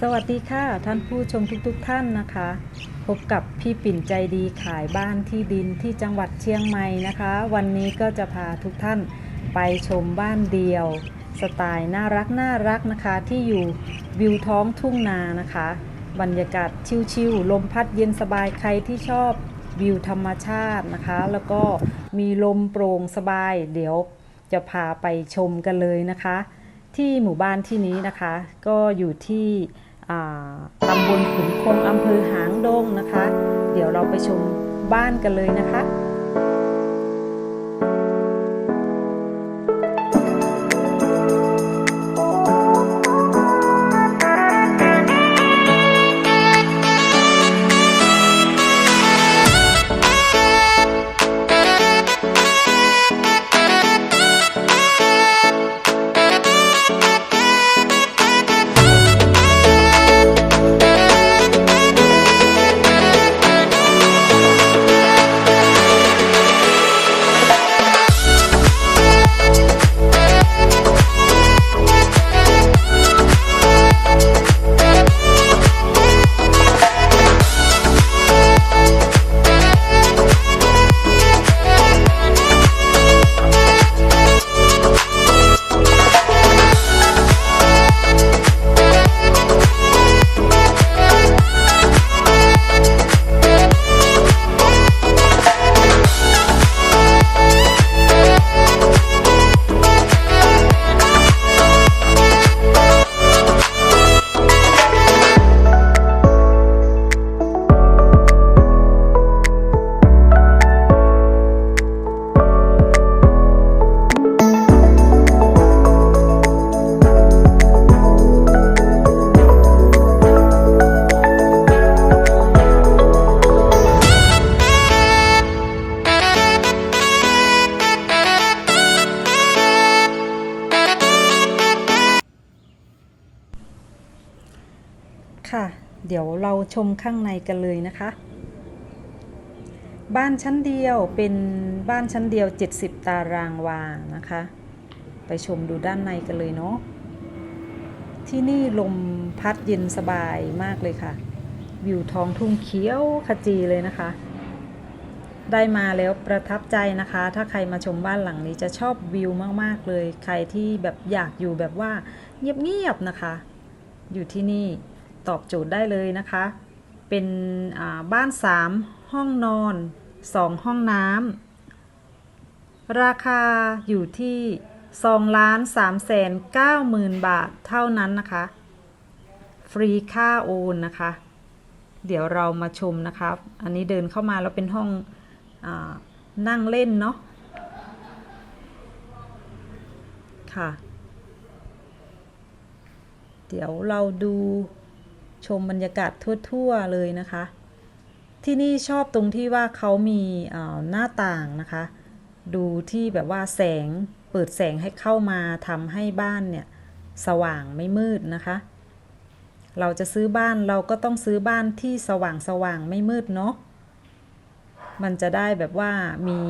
สวัสดีค่ะท่านผู้ชมทุกๆทท่านนะคะ พบกับพี่ปิ่นใจดีขายบ้านที่ดินที่จังหวัดเชียงใหม่นะคะ วันนี้ก็จะพาทุกท่านไปชมบ้านเดียว สไตล์น่ารักน่ารักนะคะ ที่อยู่วิวท้องทุ่งนานะคะ บรรยากาศชิลๆลมพัดเย็นสบายใครที่ชอบวิวธรรมชาตินะคะ แล้วก็มีลมโปร่งสบาย เดี๋ยวจะพาไปชมกันเลยนะคะ ที่หมู่บ้านที่นี้นะคะ ก็อยู่ที่ ตำบลขุนคงอำเภอหางดงนะคะ เดี๋ยวเราไปชมบ้านกันเลยนะคะ ค่ะ เดี๋ยวเราชมข้างในกันเลยนะคะ บ้านชั้นเดียวเป็นบ้านชั้นเดียว 70 ตารางวานะคะ ไปชมดูด้านในกันเลยเนาะที่นี่ลมพัดเย็นสบายมากเลยค่ะ วิวท้องทุ่งเขียวขจีเลยนะคะ ได้มาแล้วประทับใจนะคะ ถ้าใครมาชมบ้านหลังนี้จะชอบวิวมากๆเลย ใครที่แบบอยากอยู่แบบว่าเงียบๆนะคะ อยู่ที่นี่ ตอบโจทย์ได้เลยนะคะ เป็นอ่าบ้าน 3 ห้องนอน 2 ห้องน้ำราคาอยู่ที่2ล้าน3แสน9หมื่นบาทเท่านั้นนะคะ ฟรีค่าโอนนะคะ เดี๋ยวเรามาชมนะคะ อันนี้เดินเข้ามาแล้วเป็นห้องอนั่งเล่นเนาะค่ะ เดี๋ยวเราดู ชมบรรยากาศทั่ว ๆ เลยนะคะ ที่นี่ชอบตรงที่ว่าเขามีหน้าต่างนะคะ ดูที่แบบว่าแสงเปิดแสงให้เข้ามาทำให้บ้านเนี่ยสว่างไม่มืดนะคะ เราจะซื้อบ้านเราก็ต้องซื้อบ้านที่สว่างสว่างไม่มืดเนาะมันจะได้แบบว่ามี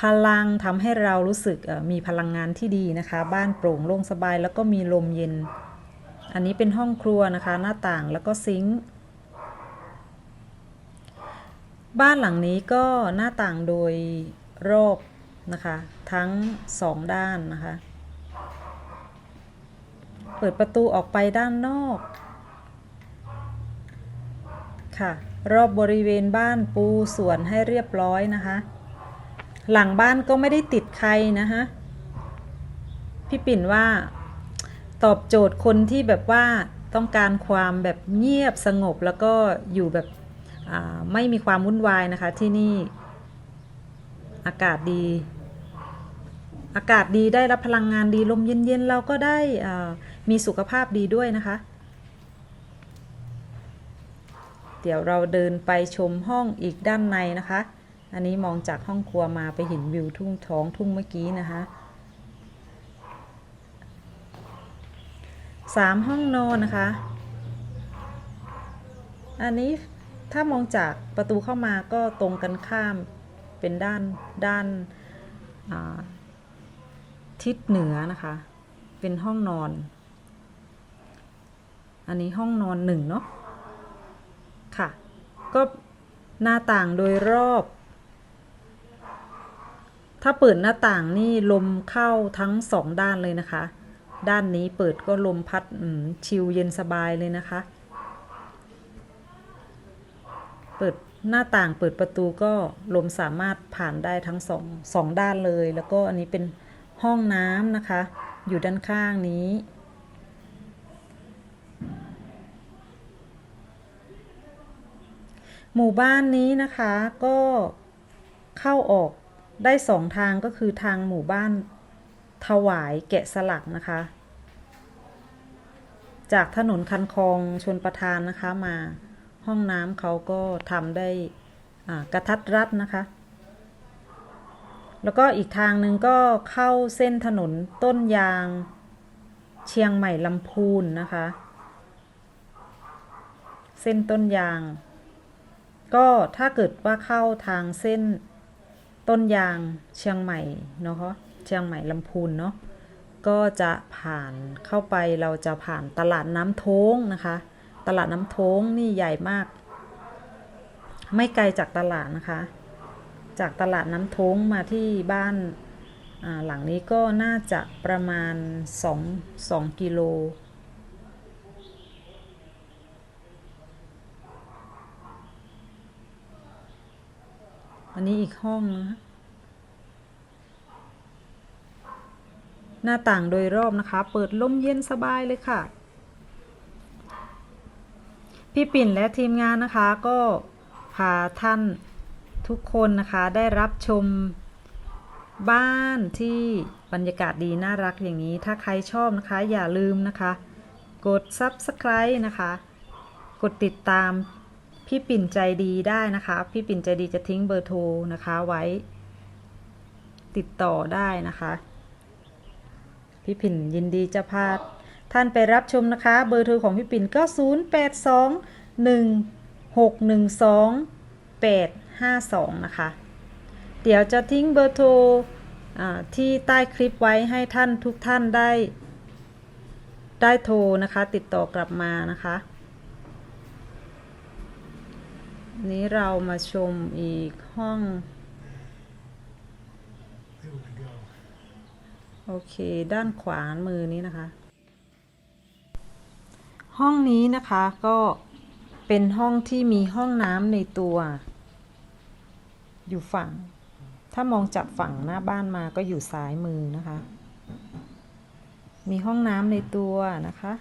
พลังทำให้เรารู้สึกมีพลังงานที่ดีนะคะ บ้านโปร่งโล่งสบายแล้วก็มีลมเย็น อันนี้เป็นห้องครัวนะคะ หน้าต่างแล้วก็ซิงค์บ้านหลังนี้ก็หน้าต่างโดยรอบนะคะ ทั้งสองด้านนะคะ เปิดประตูออกไปด้านนอกค่ะ รอบบริเวณบ้านปูสวนให้เรียบร้อยนะคะ หลังบ้านก็ไม่ได้ติดใครนะคะ พี่ปิ่นว่า ตอบโจทย์คนที่แบบว่าต้องการความแบบเงียบสงบแล้วก็อยู่แบบไม่มีความวุ่นวายนะคะที่นี่อากาศดี อากาศดีได้รับพลังงานดีลมเย็นๆเราก็ได้มีสุขภาพดีด้วยนะคะ เดี๋ยวเราเดินไปชมห้องอีกด้านในนะคะ อันนี้มองจากห้องครัวมาไปเห็นวิวทุ่งท้องทุ่งเมื่อกี้นะคะ สามห้องนอนนะคะ อันนี้ถ้ามองจากประตูเข้ามาก็ตรงกันข้ามเป็นด้านด้านาทิศเหนือนะคะ เป็นห้องนอน อันนี้ห้องนอนหนึ่งเนาะค่ะ ก็หน้าต่างโดยรอบ ถ้าเปิดหน้าต่างนี่ลมเข้าทั้งสองด้านเลยนะคะ ด้านนี้เปิดก็ลมพัดชิลเย็นสบายเลยนะคะ เปิดหน้าต่างเปิดประตูก็ลมสามารถผ่านได้ทั้งสองสองด้านเลย แล้วก็อันนี้เป็นห้องน้ำนะคะ อยู่ด้านข้างนี้ หมู่บ้านนี้นะคะก็เข้าออกได้สองทางก็คือทางหมู่บ้าน ถวายแกะสลักนะคะ จากถนนคันคลองชนประทานนะคะมาห้องน้ำเขาก็ทำได้กระทัดรัดนะคะ แล้วก็อีกทางหนึ่งก็เข้าเส้นถนนต้นยางเชียงใหม่ลำพูนนะคะ เส้นต้นยาง ก็ถ้าเกิดว่าเข้าทางเส้นต้นยางเชียงใหม่เนาะ เชียงใหม่ลำพูนเนาะก็จะผ่านเข้าไปเราจะผ่านตลาดน้ำโท้งนะคะ ตลาดน้ำโท้งนี่ใหญ่มาก ไม่ไกลจากตลาดนะคะ จากตลาดน้ำโท้งมาที่บ้านาหลังนี้ก็น่าจะประมาณ 2 2กิโลอันนี้อีกห้องนะคะ หน้าต่างโดยรอบนะคะ เปิดลมเย็นสบายเลยค่ะ พี่ปิ่นและทีมงานนะคะก็พาท่านทุกคนนะคะได้รับชมบ้านที่บรรยากาศดีน่ารักอย่างนี้ ถ้าใครชอบนะคะ อย่าลืมนะคะ กด Subscribe นะคะ กดติดตามพี่ปิ่นใจดีได้นะคะ พี่ปิ่นใจดีจะทิ้งเบอร์โทรนะคะไว้ ติดต่อได้นะคะ พี่ปิ่นยินดีจะพาท่านไปรับชมนะคะ เบอร์โทรของพี่ปิ่นก็ 0 8 2 1 6 1 2 8 5 2 นะคะ เดี๋ยวจะทิ้งเบอร์โทรที่ใต้คลิปไว้ให้ท่านทุกท่านได้ ได้โทรนะคะ ติดต่อกลับมานะคะ นี้เรามาชมอีกห้อง โอเคด้านขวามือนี้นะคะ ห้องนี้นะคะก็เป็นห้องที่มีห้องน้ำในตัว อยู่ฝั่ง ถ้ามองจากฝั่งหน้าบ้านมาก็อยู่ซ้ายมือนะคะ มีห้องน้ำในตัวนะคะ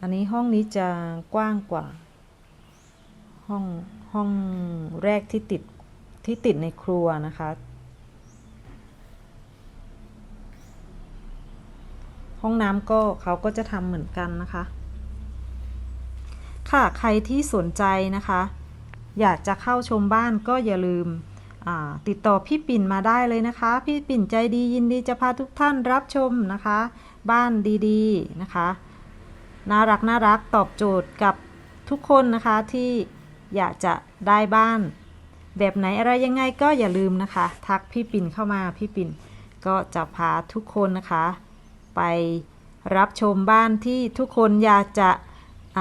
อันนี้ห้องนี้จะกว้างกว่า ห้องห้องแรกที่ติดที่ติดในครัวนะคะ ห้องน้ำก็เขาก็จะทำเหมือนกันนะคะ ค่ะใครที่สนใจนะคะ อยากจะเข้าชมบ้านก็อย่าลืมติดต่อพี่ปิ่นมาได้เลยนะคะ พี่ปิ่นใจดียินดีจะพาทุกท่านรับชมนะคะ บ้านดีๆนะคะ น่ารักน่ารักตอบโจทย์กับทุกคนนะคะที่ อยากจะได้บ้าน แบบไหนอะไรยังไงก็อย่าลืมนะคะ ทักพี่ปิ่นเข้ามาพี่ปิ่นก็จะพาทุกคนนะคะ ไปรับชมบ้านที่ทุกคนอยากจะอ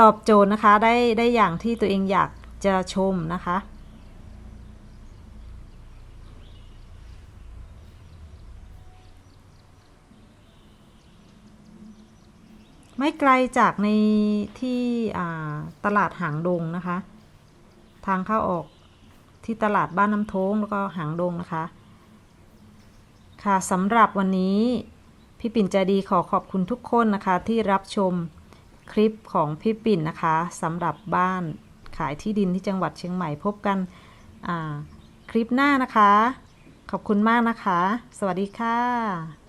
ตอบโจทย์นะคะ ได้ได้อย่างที่ตัวเองอยากจะชมนะคะ ไม่ไกลจากในที่ตลาดหางดงนะคะ ทางเข้าออกที่ตลาดบ้านน้ำโท้งแล้วก็หางดงนะคะ ค่ะสำหรับวันนี้พี่ปิ่นใจดีขอขอบคุณทุกคนนะคะที่รับชมคลิปของพี่ปิ่นนะคะสำหรับบ้านขายที่ดินที่จังหวัดเชียงใหม่พบกันคลิปหน้านะคะ ขอบคุณมากนะคะ สวัสดีค่ะ